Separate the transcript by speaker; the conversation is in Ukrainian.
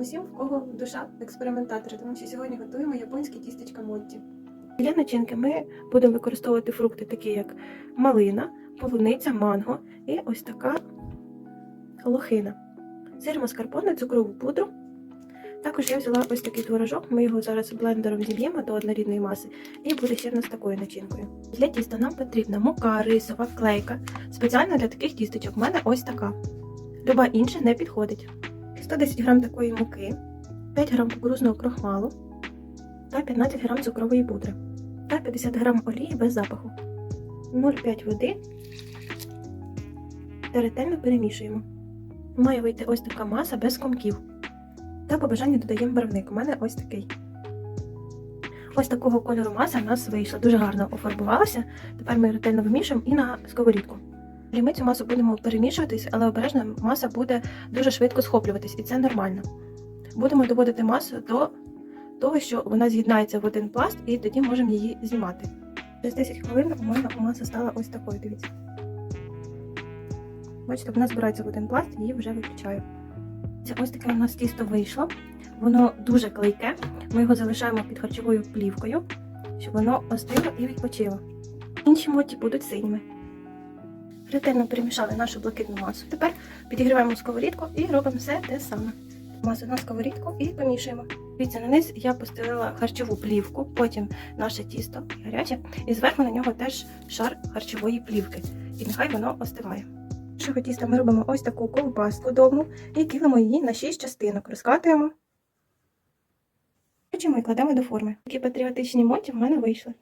Speaker 1: усім, в кого душа експериментатора, тому що сьогодні готуємо японські тістечка мотті. Для начинки ми будемо використовувати фрукти, такі як малина, полуниця, манго і ось така лохина. Сир маскарпоне, цукрову пудру. Також я взяла ось такий творожок, ми його зараз блендером зіб'ємо до однорідної маси, і буде ще в нас такою начинкою. Для тіста нам потрібна мука, рисова, клейка. Спеціально для таких тістечок в мене ось така. Люба інша не підходить. 110 г такої муки, 5 г кукурузного крохмалу та 15 г цукрової пудри та 50 г олії без запаху, 0,5 води та ретельно перемішуємо. Має вийти ось така маса без комків. Та по бажанню додаємо барвник. У мене ось такий. Ось такого кольору маса в нас вийшла. Дуже гарно офарбувалася. Тепер ми ретельно вимішуємо і на сковорідку. І ми цю масу будемо перемішуватись, але обережно маса буде дуже швидко схоплюватись, і це нормально. Будемо доводити масу до того, що вона з'єднається в один пласт, і тоді можемо її знімати. Через 10 хвилин у мене маса стала ось такою. Дивіться. Бачите, вона збирається в один пласт, її вже виключаю. Це ось таке у нас тісто вийшло. Воно дуже клейке. Ми його залишаємо під харчовою плівкою, щоб воно остило і відпочило. Інші моті будуть синіми. Ретельно перемішали нашу блакитну масу. Тепер підігріваємо сковорідку і робимо все те саме. Масу на сковорідку і помішуємо. Дивіться, на низ я постелила харчову плівку, потім наше тісто гаряче, і зверху на нього теж шар харчової плівки. І нехай воно остиває. Нашого тіста ми робимо ось таку ковбаску довгу і ділимо її на 6 частинок. Розкатуємо. Хочемо і кладемо до форми. Такі патріотичні моті в мене вийшли.